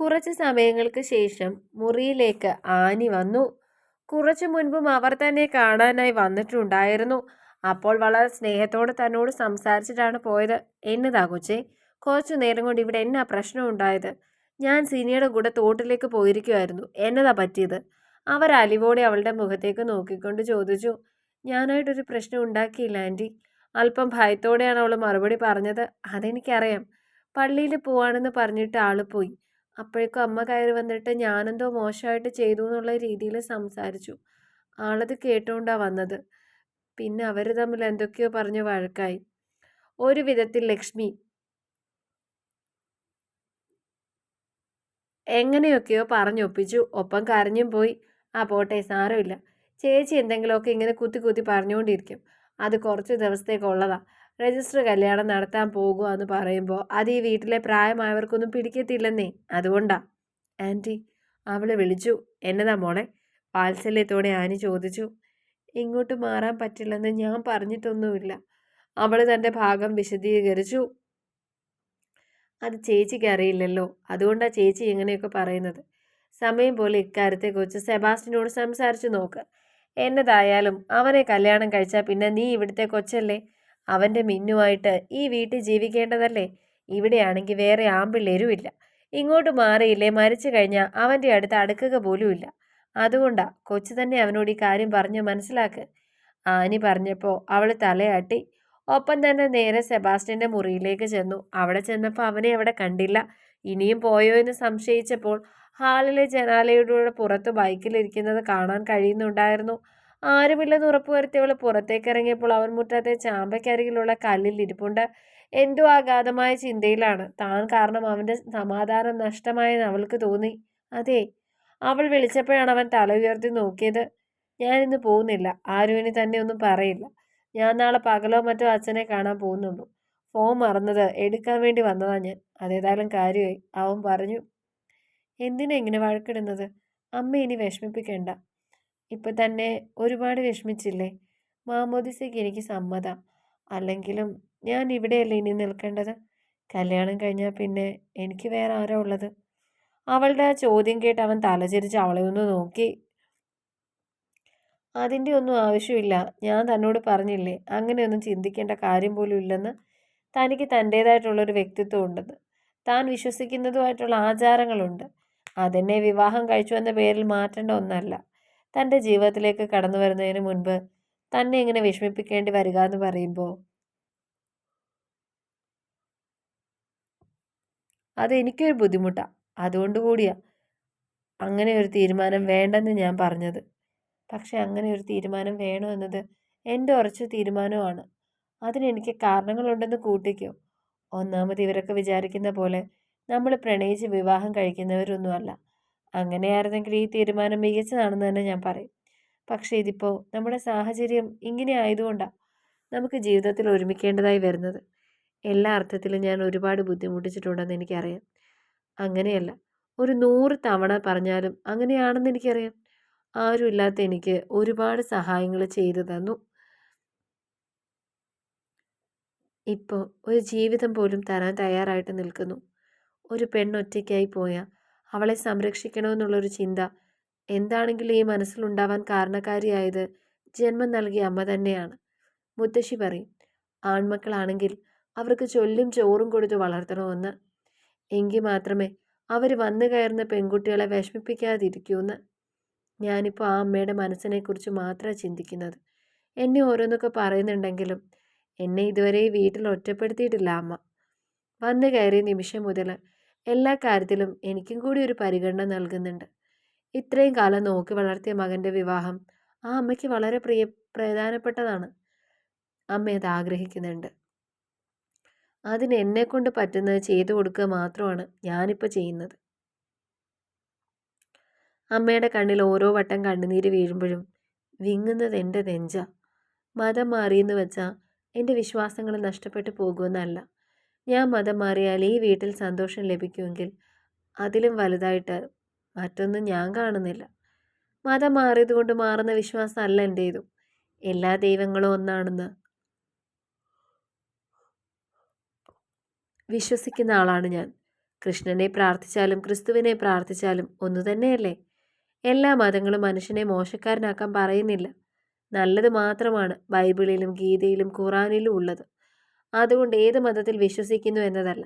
കുറച്ച് സമയങ്ങൾക്ക് ശേഷം മുറിയിലേക്ക് ആനി വന്നു. കുറച്ചു മുൻപും അവർ തന്നെ കാണാനായി വന്നിട്ടുണ്ടായിരുന്നു. അപ്പോൾ വളരെ സ്നേഹത്തോടെ തന്നോട് സംസാരിച്ചിട്ടാണ് പോയത്. എന്നതാ കൊച്ചേ കുറച്ചു നേരം കൊണ്ട് ഇവിടെ എന്നാ പ്രശ്നം ഉണ്ടായത്? ഞാൻ സിനിയുടെ കൂടെ തോട്ടിലേക്ക് പോയിരിക്കുമായിരുന്നു എന്നതാ പറ്റിയത്? അവർ അലിവോടെ അവളുടെ മുഖത്തേക്ക് നോക്കിക്കൊണ്ട് ചോദിച്ചു. ഞാനായിട്ടൊരു പ്രശ്നം ഉണ്ടാക്കിയില്ല ആന്റി. അല്പം ഭയത്തോടെയാണ് അവൾ മറുപടി പറഞ്ഞത്. അതെനിക്കറിയാം. പള്ളിയിൽ പോവാണെന്ന് പറഞ്ഞിട്ട് ആൾ പോയി. അപ്പോഴേക്കും അമ്മ കയറി വന്നിട്ട് ഞാനെന്തോ മോശമായിട്ട് ചെയ്തു എന്നുള്ള രീതിയിൽ സംസാരിച്ചു. ആളത് കേട്ടുകൊണ്ടാണ് വന്നത്. പിന്നെ അവർ തമ്മിൽ എന്തൊക്കെയോ പറഞ്ഞ് വഴക്കായി. ഒരു വിധത്തിൽ ലക്ഷ്മി എങ്ങനെയൊക്കെയോ പറഞ്ഞൊപ്പിച്ചു. ഒപ്പം കരഞ്ഞും പോയി. ആ പോട്ടെ സാരമില്ല. ചേച്ചി എന്തെങ്കിലുമൊക്കെ ഇങ്ങനെ കുത്തി കുത്തി പറഞ്ഞുകൊണ്ടിരിക്കും. അത് കുറച്ച് ദിവസത്തേക്കുള്ളതാ രജിസ്റ്റർ കല്യാണം നടത്താൻ പോകുക എന്ന് പറയുമ്പോൾ അത് ഈ വീട്ടിലെ പ്രായമായവർക്കൊന്നും പിടിക്കത്തില്ലെന്നേ. അതുകൊണ്ടാ. ആന്റി അവളെ വിളിച്ചു. എന്നതാ മോളെ? വാത്സല്യത്തോടെ ആനി ചോദിച്ചു. ഇങ്ങോട്ട് മാറാൻ പറ്റില്ലെന്ന് ഞാൻ പറഞ്ഞിട്ടൊന്നുമില്ല. അവൾ തന്റെ ഭാഗം വിശദീകരിച്ചു. അത് ചേച്ചിക്ക് അറിയില്ലല്ലോ. അതുകൊണ്ടാണ് ചേച്ചി ഇങ്ങനെയൊക്കെ പറയുന്നത്. സമയം പോലെ ഇക്കാര്യത്തെക്കുറിച്ച് സെബാസ്റ്റിനോട് സംസാരിച്ചു നോക്ക്. എന്നതായാലും അവനെ കല്യാണം കഴിച്ചാൽ പിന്നെ നീ ഇവിടുത്തെ കൊച്ചല്ലേ? അവന്റെ മിന്നുമായിട്ട് ഈ വീട്ടിൽ ജീവിക്കേണ്ടതല്ലേ? ഇവിടെയാണെങ്കിൽ വേറെ ആമ്പിള്ളേരുമില്ല ഇങ്ങോട്ട് മാറിയില്ലേ? മരിച്ചു കഴിഞ്ഞാൽ അവന്റെ അടുത്ത് അടുക്കുക പോലുമില്ല അതുകൊണ്ടാ കൊച്ചു തന്നെ അവനോട് ഈ കാര്യം പറഞ്ഞ് മനസ്സിലാക്ക്. ആനി പറഞ്ഞപ്പോൾ അവൾ തലയാട്ടി. ഒപ്പം തന്നെ നേരെ സെബാസ്റ്റ്യന്റെ മുറിയിലേക്ക് ചെന്നു. അവിടെ ചെന്നപ്പോൾ അവനെ അവിടെ കണ്ടില്ല. ഇനിയും പോയോ എന്ന് സംശയിച്ചപ്പോൾ ഹാളിലെ ജനാലയുടെ പുറത്ത് ബൈക്കിലിരിക്കുന്നത് കാണാൻ കഴിയുന്നുണ്ടായിരുന്നു. ആരുമില്ലെന്ന് ഉറപ്പുവരുത്തിയവൾ പുറത്തേക്ക് ഇറങ്ങിയപ്പോൾ അവൻ മുറ്റത്തെ ചാമ്പയ്ക്കരികിലുള്ള കല്ലിൽ ഇരിപ്പുണ്ട്. എന്തോ അഗാധമായ ചിന്തയിലാണ്. താൻ കാരണം അവന്റെ സമാധാനം നഷ്ടമായെന്ന് അവൾക്ക് തോന്നി. അതെ അവൾ വിളിച്ചപ്പോഴാണ് അവൻ തല ഉയർത്തി നോക്കിയത്. ഞാനിന്ന് പോകുന്നില്ല. ആരും ഇനി തന്നെ ഒന്നും പറയില്ല. ഞാൻ നാളെ പകലോ മറ്റോ അച്ഛനെ കാണാൻ പോകുന്നുള്ളൂ. ഫോൺ മറന്നത് എടുക്കാൻ വേണ്ടി വന്നതാ ഞാൻ. അതേതായാലും കാര്യമായി. അവൻ പറഞ്ഞു എന്തിനാ ഇങ്ങനെ വഴക്കിടുന്നത്? അമ്മ ഇനി വിഷമിപ്പിക്കണ്ട. ഇപ്പം തന്നെ ഒരുപാട് വിഷമിച്ചില്ലേ? മാമോദിസയ്ക്ക് എനിക്ക് സമ്മതം. അല്ലെങ്കിലും ഞാൻ ഇവിടെയല്ലേ ഇനി നിൽക്കേണ്ടത്? കല്യാണം കഴിഞ്ഞാൽ പിന്നെ എനിക്ക് വേറെ ആരാ ഉള്ളത്? അവളുടെ ആ ചോദ്യം കേട്ട് അവൻ തലചരിച്ച് അവളെ ഒന്ന് നോക്കി. അതിന്റെ ഒന്നും ആവശ്യമില്ല. ഞാൻ തന്നോട് പറഞ്ഞില്ലേ അങ്ങനെയൊന്നും ചിന്തിക്കേണ്ട കാര്യം പോലും ഇല്ലെന്ന് തനിക്ക് തന്റേതായിട്ടുള്ളൊരു വ്യക്തിത്വം ഉണ്ടെന്ന്. താൻ വിശ്വസിക്കുന്നതുമായിട്ടുള്ള ആചാരങ്ങളുണ്ട്. അതെന്നെ വിവാഹം കഴിച്ചു എന്ന പേരിൽ മാറ്റേണ്ട ഒന്നല്ല. തന്റെ ജീവിതത്തിലേക്ക് കടന്നു വരുന്നതിന് മുൻപ് തന്നെ ഇങ്ങനെ വിഷമിപ്പിക്കേണ്ടി വരിക എന്ന് പറയുമ്പോൾ അത് എനിക്കൊരു ബുദ്ധിമുട്ടാണ് അതുകൊണ്ട് കൂടിയാ അങ്ങനെ ഒരു തീരുമാനം വേണ്ടെന്ന് ഞാൻ പറഞ്ഞത്. പക്ഷെ അങ്ങനെ ഒരു തീരുമാനം വേണോ എന്നത് എന്റെ ഉറച്ച തീരുമാനമാണ് അതിനെനിക്ക് കാരണങ്ങളുണ്ടെന്ന് കൂട്ടിക്കോ. ഒന്നാമത് ഇവരൊക്കെ വിചാരിക്കുന്ന പോലെ നമ്മൾ പ്രണയിച്ച് വിവാഹം കഴിക്കുന്നവരൊന്നുമല്ല. അങ്ങനെയായിരുന്നെങ്കിൽ ഈ തീരുമാനം മികച്ചതാണെന്ന് തന്നെ ഞാൻ പറയും. പക്ഷേ ഇതിപ്പോൾ നമ്മുടെ സാഹചര്യം ഇങ്ങനെ ആയതുകൊണ്ടാണ് നമുക്ക് ജീവിതത്തിൽ ഒരുമിക്കേണ്ടതായി വരുന്നത്. എല്ലാ അർത്ഥത്തിലും ഞാൻ ഒരുപാട് ബുദ്ധിമുട്ടിച്ചിട്ടുണ്ടെന്ന് എനിക്കറിയാം. അങ്ങനെയല്ല ഒരു നൂറ് തവണ പറഞ്ഞാലും അങ്ങനെയാണെന്ന് എനിക്കറിയാം. ആരുമില്ലാത്ത എനിക്ക് ഒരുപാട് സഹായങ്ങൾ ചെയ്തു തന്നു. ഇപ്പോൾ ഒരു ജീവിതം പോലും തരാൻ തയ്യാറായിട്ട് നിൽക്കുന്നു. ഒരു പെണ്ണൊറ്റയ്ക്കായി പോയാൽ അവളെ സംരക്ഷിക്കണമെന്നുള്ളൊരു ചിന്ത. എന്താണെങ്കിലും ഈ മനസ്സിലുണ്ടാവാൻ കാരണക്കാരിയായത് ജന്മം നൽകിയ അമ്മ തന്നെയാണ്. മുത്തശ്ശി പറയും ആൺമക്കളാണെങ്കിൽ അവർക്ക് ചൊല്ലും ചോറും കൊടുത്ത് വളർത്തണമെന്ന്. എങ്കിൽ മാത്രമേ അവർ വന്നു കയറുന്ന പെൺകുട്ടികളെ വിഷമിപ്പിക്കാതിരിക്കൂന്ന് ഞാനിപ്പോൾ ആ അമ്മയുടെ മനസ്സിനെക്കുറിച്ച് മാത്രമേ ചിന്തിക്കുന്നത്. എന്നെ ഓരോന്നൊക്കെ പറയുന്നുണ്ടെങ്കിലും എന്നെ ഇതുവരെ വീട്ടിൽ ഒറ്റപ്പെടുത്തിയിട്ടില്ല അമ്മ. വന്നു കയറിയ നിമിഷം മുതൽ എല്ലാ കാര്യത്തിലും എനിക്കും കൂടി ഒരു പരിഗണന നൽകുന്നുണ്ട്. ഇത്രയും കാലം നോക്കി വളർത്തിയ മകന്റെ വിവാഹം ആ അമ്മയ്ക്ക് വളരെ പ്രിയ പ്രധാനപ്പെട്ടതാണ്. അമ്മ അത് ആഗ്രഹിക്കുന്നുണ്ട്. അതിന് എന്നെ കൊണ്ട് പറ്റുന്നത് ചെയ്തു കൊടുക്കുക മാത്രമാണ് ഞാനിപ്പോൾ ചെയ്യുന്നത്. അമ്മയുടെ കണ്ണിൽ ഓരോ വട്ടം കണ്ണുനീര് വീഴുമ്പോഴും വിങ്ങുന്നത് എന്റെ നെഞ്ച. മതം മാറിയെന്ന് വെച്ചാൽ എന്റെ വിശ്വാസങ്ങൾ നഷ്ടപ്പെട്ടു പോകുമെന്നല്ല. ഞാൻ മതം മാറിയാൽ ഈ വീട്ടിൽ സന്തോഷം ലഭിക്കുമെങ്കിൽ അതിലും വലുതായിട്ട് മറ്റൊന്നും ഞാൻ കാണുന്നില്ല. മതം മാറിയതുകൊണ്ട് മാറുന്ന വിശ്വാസം മാറുന്ന വിശ്വാസമല്ല എന്റേതും എല്ലാ ദൈവങ്ങളും ഒന്നാണെന്ന് വിശ്വസിക്കുന്ന ആളാണ് ഞാൻ. കൃഷ്ണനെ പ്രാർത്ഥിച്ചാലും ക്രിസ്തുവിനെ പ്രാർത്ഥിച്ചാലും ഒന്നു തന്നെയല്ലേ? എല്ലാ മതങ്ങളും മനുഷ്യനെ മോശക്കാരനാക്കാൻ പറയുന്നില്ല. നല്ലത് മാത്രമാണ് ബൈബിളിലും ഗീതയിലും ഖുറാനിലും ഉള്ളത്. അതുകൊണ്ട് ഏത് മതത്തിൽ വിശ്വസിക്കുന്നു എന്നതല്ല.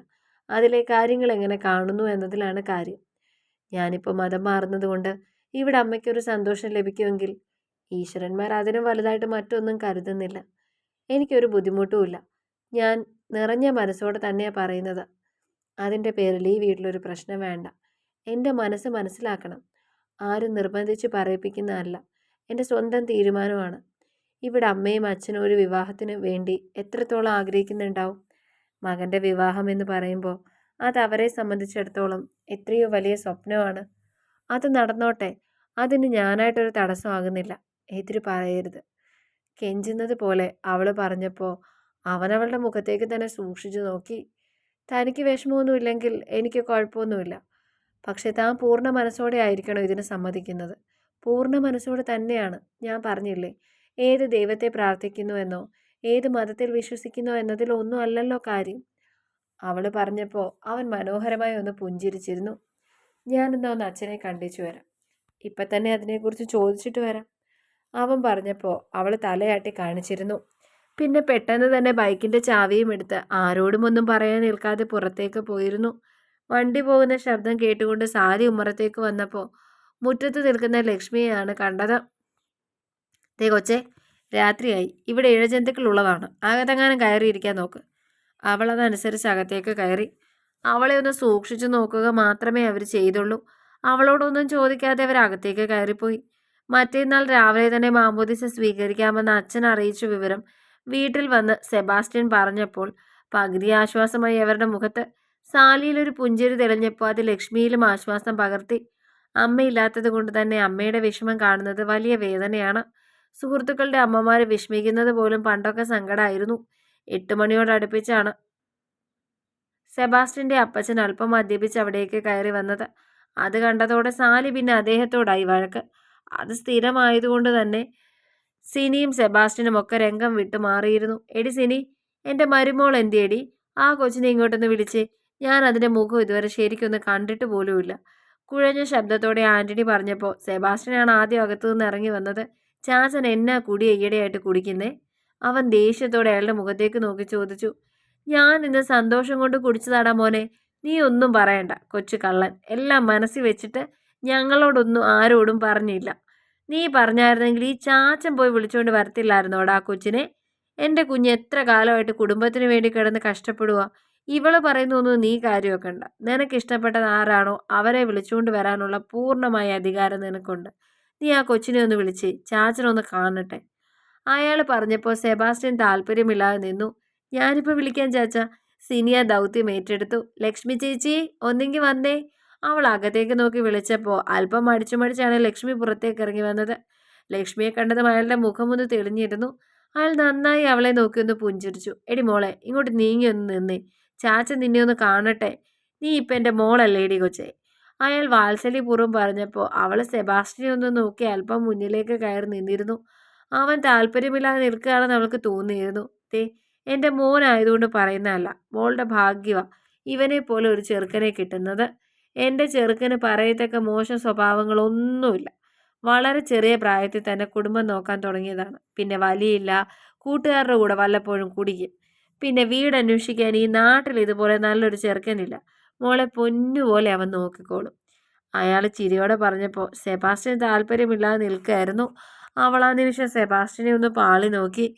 അതിലെ കാര്യങ്ങൾ എങ്ങനെ കാണുന്നു എന്നതിലാണ് കാര്യം. ഞാനിപ്പോൾ മതം മാറുന്നതുകൊണ്ട് ഇവിടെ അമ്മയ്ക്കൊരു സന്തോഷം ലഭിക്കുമെങ്കിൽ ഈശ്വരന്മാർ അതിനും വലുതായിട്ട് മറ്റൊന്നും കരുതുന്നില്ല. എനിക്കൊരു ബുദ്ധിമുട്ടുമില്ല. ഞാൻ നിറഞ്ഞ മനസ്സോടെ തന്നെയാണ് പറയുന്നത്. അതിന്റെ പേരിൽ ഈ വീട്ടിലൊരു പ്രശ്നം വേണ്ട. എന്റെ മനസ്സ് മനസ്സിലാക്കണം. ആരും നിർബന്ധിച്ച് പറയിപ്പിക്കുന്നതല്ല. എന്റെ സ്വന്തം തീരുമാനമാണ്. ഇവിടെ അമ്മയും അച്ഛനും ഒരു വിവാഹത്തിന് വേണ്ടി എത്രത്തോളം ആഗ്രഹിക്കുന്നുണ്ടാവും? മകന്റെ വിവാഹം എന്ന് പറയുമ്പോൾ അത് അവരെ സംബന്ധിച്ചിടത്തോളം എത്രയോ വലിയ സ്വപ്നമാണ്. അത് നടന്നോട്ടെ അതിന് ഞാനായിട്ടൊരു തടസ്സമാകുന്നില്ല എതിര് പറയരുത്. കെഞ്ചുന്നത് പോലെ അവൾ പറഞ്ഞപ്പോൾ അവനവളുടെ മുഖത്തേക്ക് തന്നെ സൂക്ഷിച്ചു നോക്കി. തനിക്ക് വിഷമമൊന്നുമില്ലെങ്കിൽ എനിക്ക് കുഴപ്പമൊന്നുമില്ല. പക്ഷെ താൻ പൂർണ മനസ്സോടെ ആയിരിക്കണം ഇതിന് സമ്മതിക്കുന്നത്. പൂർണ മനസ്സോടെ തന്നെയാണ് ഞാൻ പറഞ്ഞില്ലേ? ഏത് ദൈവത്തെ പ്രാർത്ഥിക്കുന്നുവെന്നോ ഏത് മതത്തിൽ വിശ്വസിക്കുന്നു എന്നതിൽ ഒന്നും അല്ലല്ലോ കാര്യം. അവൾ പറഞ്ഞപ്പോൾ അവൻ മനോഹരമായി ഒന്ന് പുഞ്ചിരിച്ചിരുന്നു. ഞാനെന്നാ ഒന്ന് അച്ഛനെ കണ്ടിച്ചു വരാം. ഇപ്പം തന്നെ അതിനെക്കുറിച്ച് ചോദിച്ചിട്ട് വരാം. അവൻ പറഞ്ഞപ്പോൾ അവൾ തലയാട്ടി കാണിച്ചിരുന്നു. പിന്നെ പെട്ടെന്ന് തന്നെ ബൈക്കിന്റെ ചാവിയും എടുത്ത് ആരോടും ഒന്നും പറയാൻ നിൽക്കാതെ പുറത്തേക്ക് പോയിരുന്നു. വണ്ടി പോകുന്ന ശബ്ദം കേട്ടുകൊണ്ട് സാരി ഉമ്മറത്തേക്ക് വന്നപ്പോൾ മുറ്റത്ത് നിൽക്കുന്ന ലക്ഷ്മിയെയാണ് കണ്ടത്. ദേ കൊച്ചേ രാത്രിയായി. ഇവിടെ ഇഴജന്തുക്കൾ ഉള്ളതാണ് അകത്തെങ്ങാനും കയറിയിരിക്കാൻ നോക്ക്. അവൾ അതനുസരിച്ച് അകത്തേക്ക് കയറി. അവളെ ഒന്ന് സൂക്ഷിച്ചു നോക്കുക മാത്രമേ അവർ ചെയ്തുള്ളൂ. അവളോടൊന്നും ചോദിക്കാതെ അവർ അകത്തേക്ക് കയറിപ്പോയി. മറ്റേന്നാൾ രാവിലെ തന്നെ മാമോദിസ സ്വീകരിക്കാമെന്ന് അച്ഛൻ അറിയിച്ച വിവരം വീട്ടിൽ വന്ന് സെബാസ്റ്റ്യൻ പറഞ്ഞപ്പോൾ പകുതി ആശ്വാസമായി അവരുടെ മുഖത്ത്. സാലിയിലൊരു പുഞ്ചിരി തെളിഞ്ഞപ്പോൾ അത് ലക്ഷ്മിയിലും ആശ്വാസം പകർത്തി. അമ്മയില്ലാത്തത് കൊണ്ട് തന്നെ അമ്മയുടെ വിഷമം കാണുന്നത് വലിയ വേദനയാണ്. സുഹൃത്തുക്കളുടെ അമ്മമാരെ വിഷമിക്കുന്നത് പോലും പണ്ടൊക്കെ സങ്കടമായിരുന്നു എട്ട് മണിയോടടുപ്പിച്ചാണ് സെബാസ്റ്റിന്റെ അപ്പച്ചൻ അല്പം മദ്യപിച്ച് അവിടേക്ക് കയറി വന്നത്. അത് കണ്ടതോടെ സാലി പിന്നെ അദ്ദേഹത്തോടായി വഴക്ക്. അത് സ്ഥിരമായതുകൊണ്ട് തന്നെ സിനിയും സെബാസ്റ്റിനും ഒക്കെ രംഗം വിട്ടു മാറിയിരുന്നു. എടി സിനി എന്റെ മരുമോൾ എന്തിയടി? ആ കൊച്ചിനെ ഇങ്ങോട്ടൊന്ന് വിളിച്ച്. ഞാൻ അതിന്റെ മുഖം ഇതുവരെ ശരിക്കൊന്ന് കണ്ടിട്ട് പോലുമില്ല. കുഴഞ്ഞ ശബ്ദത്തോടെ ആന്റണി പറഞ്ഞപ്പോൾ സെബാസ്റ്റിനാണ് ആദ്യം അകത്തു നിന്ന് ഇറങ്ങി വന്നത്. ചാച്ചൻ എന്നാ കുടി ഈയിടെയായിട്ട് കുടിക്കുന്നേ? അവൻ ദേഷ്യത്തോടെ അയാളുടെ മുഖത്തേക്ക് നോക്കി ചോദിച്ചു. ഞാൻ ഇന്ന് സന്തോഷം കൊണ്ട് കുടിച്ചതാടാ മോനെ. നീ ഒന്നും പറയണ്ട കൊച്ചു കള്ളൻ. എല്ലാം മനസ്സിൽ വെച്ചിട്ട് ഞങ്ങളോടൊന്നും ആരോടും പറഞ്ഞില്ല. നീ പറഞ്ഞായിരുന്നെങ്കിൽ ഈ ചാച്ചൻ പോയി വിളിച്ചുകൊണ്ട് വരത്തില്ലായിരുന്നോടാ ആ കൊച്ചിനെ? എന്റെ കുഞ്ഞ് എത്ര കാലമായിട്ട് കുടുംബത്തിന് വേണ്ടി കിടന്ന് കഷ്ടപ്പെടുക ഇവൾ പറയുന്നൊന്നും നീ കാര്യമൊക്കെ നിനക്ക് ഇഷ്ടപ്പെട്ടത് ആരാണോ അവരെ വിളിച്ചുകൊണ്ട് വരാനുള്ള പൂർണമായ അധികാരം നിനക്കുണ്ട്. നീ ആ കൊച്ചിനെ ഒന്ന് വിളിച്ച് ചാച്ചനൊന്ന് കാണട്ടെ. അയാൾ പറഞ്ഞപ്പോൾ സെബാസ്റ്റ്യൻ താല്പര്യമില്ലാതെ നിന്നു. ഞാനിപ്പോൾ വിളിക്കാൻ ചാച്ച. സിനിയ ദൗത്യം ഏറ്റെടുത്തു. ലക്ഷ്മി ചേച്ചി ഒന്നെങ്കിൽ വന്നേ. അവൾ അകത്തേക്ക് നോക്കി വിളിച്ചപ്പോൾ അല്പം മടിച്ചു മടിച്ചാണ് ലക്ഷ്മി പുറത്തേക്ക് ഇറങ്ങി വന്നത്. ലക്ഷ്മിയെ കണ്ടതും അയാളുടെ മുഖമൊന്ന് തെളിഞ്ഞിരുന്നു. അയാൾ നന്നായി അവളെ നോക്കി ഒന്ന് പുഞ്ചിരിച്ചു. എടി മോളെ ഇങ്ങോട്ട് നീങ്ങി ഒന്ന് നിന്നേ. ചാച്ച നിന്നെ ഒന്ന് കാണട്ടെ. നീ ഇപ്പം എന്റെ മോളല്ലേ എടി കൊച്ചേ. അയാൾ വാത്സല്യപൂർവം പറഞ്ഞപ്പോൾ അവൾ സെബാസ്റ്റിനെ ഒന്ന് നോക്കി അല്പം മുന്നിലേക്ക് കയറി നിന്നിരുന്നു. അവൻ താല്പര്യമില്ലാതെ നിൽക്കുകയാണെന്ന് അവൾക്ക് തോന്നിയിരുന്നു. തേ എന്റെ മോനായതുകൊണ്ട് പറയുന്നതല്ല. മോളുടെ ഭാഗ്യവ ഇവനെ പോലെ ഒരു ചെറുക്കനെ കിട്ടുന്നത്. എന്റെ ചെറുക്കന് പറയത്തക്ക മോശം സ്വഭാവങ്ങളൊന്നുമില്ല. വളരെ ചെറിയ പ്രായത്തിൽ തന്നെ കുടുംബം നോക്കാൻ തുടങ്ങിയതാണ്. പിന്നെ വലിയില്ല. കൂട്ടുകാരുടെ കൂടെ വല്ലപ്പോഴും കുടിക്കും പിന്നെ വീട് അന്വേഷിക്കാൻ ഈ നാട്ടിൽ ഇതുപോലെ നല്ലൊരു ചെറുക്കനില്ല. മോളെ പൊന്നുപോലെ അവൻ നോക്കിക്കോളും. അയാൾ ചിരിയോടെ പറഞ്ഞപ്പോൾ സെബാസ്റ്റ്യൻ താല്പര്യമില്ലാതെ നിൽക്കുകയായിരുന്നു അവൾ ആ നിമിഷം സെബാസ്റ്റ്യനെ ഒന്ന് പാളി നോക്കി.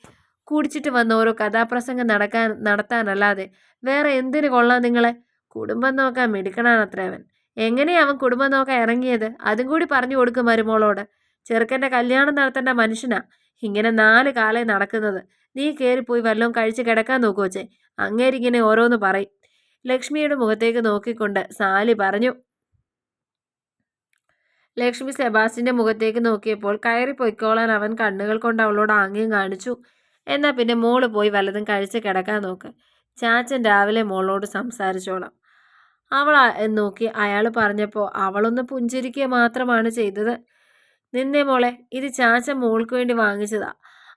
കുടിച്ചിട്ട് വന്ന ഓരോ കഥാപ്രസംഗം നടക്കാൻ നടത്താനല്ലാതെ വേറെ എന്തിനു കൊള്ളാം നിങ്ങളെ? കുടുംബം നോക്കാൻ മിടുക്കണാണത്രേ അവൻ. എങ്ങനെയാ അവൻ കുടുംബം നോക്കാൻ ഇറങ്ങിയത്? അതും കൂടി പറഞ്ഞു കൊടുക്കും മരുമോളോട്. ചെറുക്കന്റെ കല്യാണം നടത്തേണ്ട മനുഷ്യനാ. ഇങ്ങനെ നാല് കാലേ നടക്കുന്നത്. നീ കയറിപ്പോയി വല്ലതും കഴിച്ച് കിടക്കാൻ നോക്കുവച്ചേ അങ്ങേരിങ്ങനെ ഓരോന്ന് പറയും. ലക്ഷ്മിയുടെ മുഖത്തേക്ക് നോക്കിക്കൊണ്ട് സാലി പറഞ്ഞു ലക്ഷ്മി സെബാസ്റ്റിന്റെ മുഖത്തേക്ക് നോക്കിയപ്പോൾ കയറി പൊയ്ക്കോളാൻ അവൻ കണ്ണുകൾ കൊണ്ട് അവളോട് ആംഗ്യം കാണിച്ചു. എന്നാൽ പിന്നെ മോൾ പോയി വല്ലതും കഴിച്ച് കിടക്കാൻ നോക്ക്. ചാച്ചൻ രാവിലെ മോളോട് സംസാരിച്ചോളാം. അവൾ നോക്കി അയാൾ പറഞ്ഞപ്പോൾ അവളൊന്ന് പുഞ്ചിരിക്കുക മാത്രമാണ് ചെയ്തത്. നിന്നെ മോളെ ഇത് ചാച്ചൻ മോൾക്ക് വേണ്ടി വാങ്ങിച്ചതാ.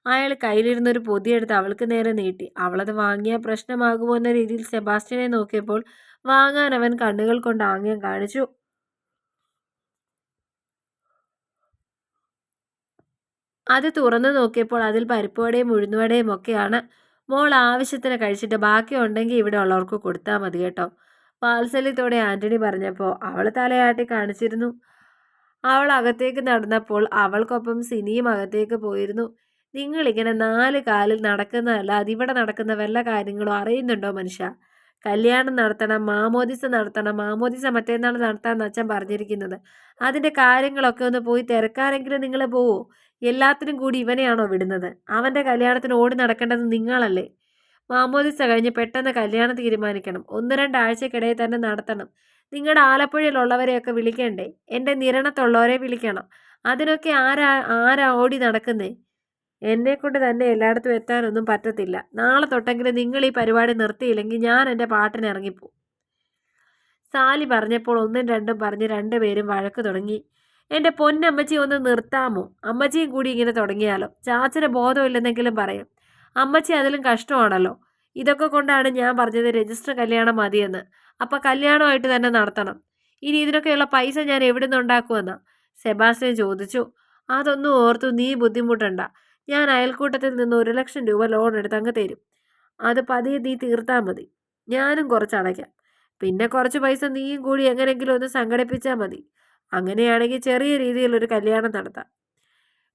അയാൾ കയ്യിലിരുന്നൊരു പൊതിയെടുത്ത് അവൾക്ക് നേരെ നീട്ടി. അവളത് വാങ്ങിയ പ്രശ്നമാകുമോ എന്ന രീതിയിൽ സെബാസ്റ്റ്യനെ നോക്കിയപ്പോൾ വാങ്ങാൻ അവൻ കണ്ണുകൾ കൊണ്ട് ആംഗ്യം കാണിച്ചു. അത് തുറന്നു നോക്കിയപ്പോൾ അതിൽ പരിപ്പുവടയും ഉഴുന്നുവടയും ഒക്കെയാണ് മോൾ ആവശ്യത്തിന് കഴിച്ചിട്ട് ബാക്കി ഉണ്ടെങ്കിൽ ഇവിടെ ഉള്ളവർക്ക് കൊടുത്താൽ മതി കേട്ടോ. വാത്സല്യത്തോടെ ആന്റണി പറഞ്ഞപ്പോൾ അവൾ തലയാട്ടി കാണിച്ചിരുന്നു. അവൾ അകത്തേക്ക് നടന്നപ്പോൾ അവൾക്കൊപ്പം സിനിയും അകത്തേക്ക് പോയിരുന്നു. നിങ്ങളിങ്ങനെ നാല് കാലിൽ നടക്കുന്നതല്ല അതിവിടെ നടക്കുന്ന വല്ല കാര്യങ്ങളും അറിയുന്നുണ്ടോ മനുഷ്യ? കല്യാണം നടത്തണം മാമോദിസ നടത്തണം മാമോദിസ മറ്റേന്നാൾ നടത്താമെന്ന് അച്ഛൻ പറഞ്ഞിരിക്കുന്നത്. അതിന്റെ കാര്യങ്ങളൊക്കെ ഒന്ന് പോയി തിരക്കാരെങ്കിലും നിങ്ങൾ പോവോ? എല്ലാത്തിനും കൂടി ഇവനെയാണോ വിടുന്നത്? അവന്റെ കല്യാണത്തിന് ഓടി നടക്കേണ്ടത് നിങ്ങളല്ലേ? മാമോദിസ കഴിഞ്ഞ് പെട്ടെന്ന് കല്യാണം തീരുമാനിക്കണം. ഒന്ന് രണ്ടാഴ്ചക്കിടയിൽ തന്നെ നടത്തണം. നിങ്ങളുടെ ആലപ്പുഴയിലുള്ളവരെയൊക്കെ വിളിക്കണ്ടേ? എന്റെ നിരണത്തുള്ളവരെ വിളിക്കണം. അതിനൊക്കെ ആരാ ആരാ ഓടി നടക്കുന്നേ? എന്നെ കൊണ്ട് തന്നെ എല്ലായിടത്തും എത്താനൊന്നും പറ്റത്തില്ല. നാളെ തൊട്ടെങ്കിലും നിങ്ങൾ ഈ പരിപാടി നിർത്തിയില്ലെങ്കിൽ ഞാൻ എന്റെ പാട്ടിന് ഇറങ്ങിപ്പോവും സാലി പറഞ്ഞപ്പോൾ ഒന്നും രണ്ടും പറഞ്ഞ് രണ്ടുപേരും വഴക്ക് തുടങ്ങി. എന്റെ പൊന്നമ്മച്ചി ഒന്ന് നിർത്താമോ? അമ്മച്ചിയും കൂടി ഇങ്ങനെ തുടങ്ങിയാലോ? ചാച്ചന് ബോധമില്ലെന്നെങ്കിലും പറയും. അമ്മച്ചി അതിലും കഷ്ടമാണല്ലോ. ഇതൊക്കെ കൊണ്ടാണ് ഞാൻ പറഞ്ഞത് രജിസ്റ്റർ കല്യാണം മതിയെന്ന്. അപ്പം കല്യാണമായിട്ട് തന്നെ നടത്തണം. ഇനി ഇതിനൊക്കെയുള്ള പൈസ ഞാൻ എവിടെ നിന്ന് ഉണ്ടാക്കുമെന്നാ? സെബാസ്റ്റ്യൻ ചോദിച്ചു. അതൊന്നും ഓർത്തു നീ ബുദ്ധിമുട്ടണ്ട. ഞാൻ അയൽക്കൂട്ടത്തിൽ നിന്ന് ഒരു ലക്ഷം രൂപ ലോൺ എടുത്ത് അങ്ങ് തരും. അത് പതിയെ നീ തീർത്താൽ മതി. ഞാനും കുറച്ച് അടയ്ക്കാം. പിന്നെ കുറച്ച് പൈസ നീയും കൂടി എങ്ങനെയെങ്കിലും ഒന്ന് സംഘടിപ്പിച്ചാൽ മതി. അങ്ങനെയാണെങ്കിൽ ചെറിയ രീതിയിലൊരു കല്യാണം നടത്താം.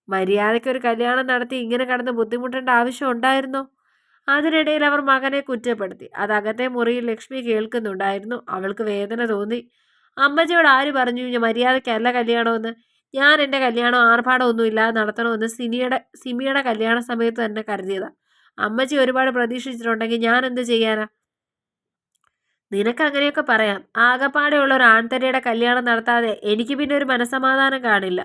മര്യാദയ്ക്ക് ഒരു കല്യാണം നടത്തി ഇങ്ങനെ കടന്ന് ബുദ്ധിമുട്ടേണ്ട ആവശ്യം ഉണ്ടായിരുന്നോ? അതിനിടയിൽ അവർ മകനെ കുറ്റപ്പെടുത്തി. അതകത്തെ മുറിയിൽ ലക്ഷ്മി കേൾക്കുന്നുണ്ടായിരുന്നു. അവൾക്ക് വേദന തോന്നി. അമ്മച്ചിയോട് ആര് പറഞ്ഞു മര്യാദയ്ക്കല്ല കല്യാണമെന്ന്? ഞാൻ എന്റെ കല്യാണം ആർഭാടമൊന്നും ഇല്ലാതെ നടത്തണമെന്ന് സിനിയുടെ സിമിയുടെ കല്യാണ സമയത്ത് തന്നെ കരുതിയതാണ് അമ്മച്ചി ഒരുപാട് പ്രതീക്ഷിച്ചിട്ടുണ്ടെങ്കിൽ ഞാൻ എന്ത് ചെയ്യാനാ? നിനക്ക് അങ്ങനെയൊക്കെ പറയാം. ആകപ്പാടെയുള്ള ഒരു ആൺതരയുടെ കല്യാണം നടത്താതെ എനിക്ക് പിന്നെ ഒരു മനസമാധാനം കാണില്ല.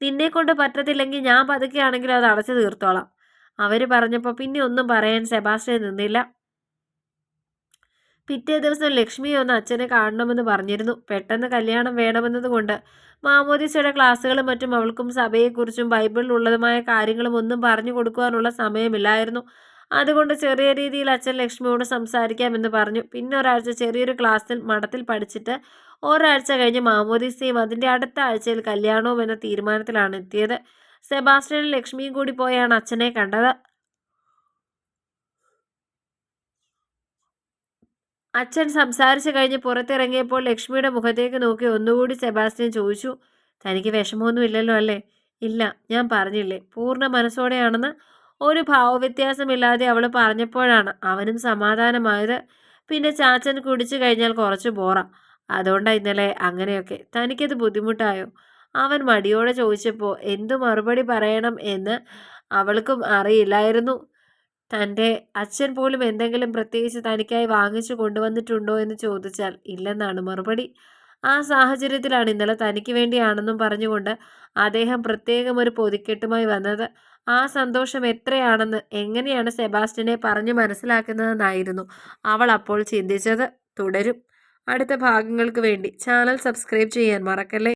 നിന്നെ കൊണ്ട് പറ്റത്തില്ലെങ്കിൽ ഞാൻ പതുക്കെയാണെങ്കിലും അത് അടച്ചു തീർത്തോളാം. അവർ പറഞ്ഞപ്പോൾ പിന്നെ ഒന്നും പറയാൻ സെബാസ്റ്റ്യൻ നിന്നില്ല. പിറ്റേ ദിവസം ലക്ഷ്മി ഒന്ന് അച്ഛനെ കാണണമെന്ന് പറഞ്ഞിരുന്നു. പെട്ടെന്ന് കല്യാണം വേണമെന്നതുകൊണ്ട് മാമോദിസയുടെ ക്ലാസ്സുകളും മറ്റും അവൾക്കും സഭയെക്കുറിച്ചും ബൈബിളിലുള്ളതുമായ കാര്യങ്ങളും ഒന്നും പറഞ്ഞു കൊടുക്കുവാനുള്ള സമയമില്ലായിരുന്നു. അതുകൊണ്ട് ചെറിയ രീതിയിൽ അച്ഛൻ ലക്ഷ്മിയോട് സംസാരിക്കാമെന്ന് പറഞ്ഞു. പിന്നെ ഒരാഴ്ച ചെറിയൊരു ക്ലാസ്സിൽ മഠത്തിൽ പഠിച്ചിട്ട് ഒരാഴ്ച കഴിഞ്ഞ് മാമോദിസയും അതിന്റെ അടുത്ത ആഴ്ചയിൽ കല്യാണവും എന്ന തീരുമാനത്തിലാണ് എത്തിയത്. സെബാസ്റ്റ്യനും ലക്ഷ്മിയും കൂടി പോയാണ് അച്ഛനെ കണ്ടത്. അച്ഛൻ സംസാരിച്ചു കഴിഞ്ഞ് പുറത്തിറങ്ങിയപ്പോൾ ലക്ഷ്മിയുടെ മുഖത്തേക്ക് നോക്കി ഒന്നുകൂടി സെബാസ്റ്റ്യൻ ചോദിച്ചു തനിക്ക് വിഷമമൊന്നും ഇല്ലല്ലോ അല്ലേ? ഇല്ല ഞാൻ പറഞ്ഞില്ലേ. പൂർണ മനസ്സോടെയാണെന്ന് ഒരു ഭാവവ്യത്യാസമില്ലാതെ അവൾ പറഞ്ഞപ്പോഴാണ് അവനും സമാധാനമായത്. പിന്നെ ചാച്ചൻ കുടിച്ചു കഴിഞ്ഞാൽ കുറച്ച് ബോറ. അതുകൊണ്ടാണ് ഇന്നലെ അങ്ങനെയൊക്കെ. തനിക്കത് ബുദ്ധിമുട്ടായോ? അവൻ മടിയോടെ ചോദിച്ചപ്പോൾ എന്തു മറുപടി പറയണം എന്ന് അവൾക്കും അറിയില്ലായിരുന്നു. തന്റെ അച്ഛൻ പോലും എന്തെങ്കിലും പ്രത്യേകിച്ച് തനിക്കായി വാങ്ങിച്ചു കൊണ്ടുവന്നിട്ടുണ്ടോ എന്ന് ചോദിച്ചാൽ ഇല്ലെന്നാണ് മറുപടി. ആ സാഹചര്യത്തിലാണ് ഇന്നലെ തനിക്ക് വേണ്ടിയാണെന്നും പറഞ്ഞുകൊണ്ട് അദ്ദേഹം പ്രത്യേകം ഒരു പൊതിക്കെട്ടുമായി വന്നത്. ആ സന്തോഷം എത്രയാണെന്ന് എങ്ങനെയാണ് സെബാസ്റ്റിനെ പറഞ്ഞു മനസ്സിലാക്കുന്നതെന്നായിരുന്നു അവൾ അപ്പോൾ ചിന്തിച്ചത്. തുടരും. അടുത്ത ഭാഗങ്ങൾക്ക് വേണ്ടി ചാനൽ സബ്സ്ക്രൈബ് ചെയ്യാൻ മറക്കല്ലേ?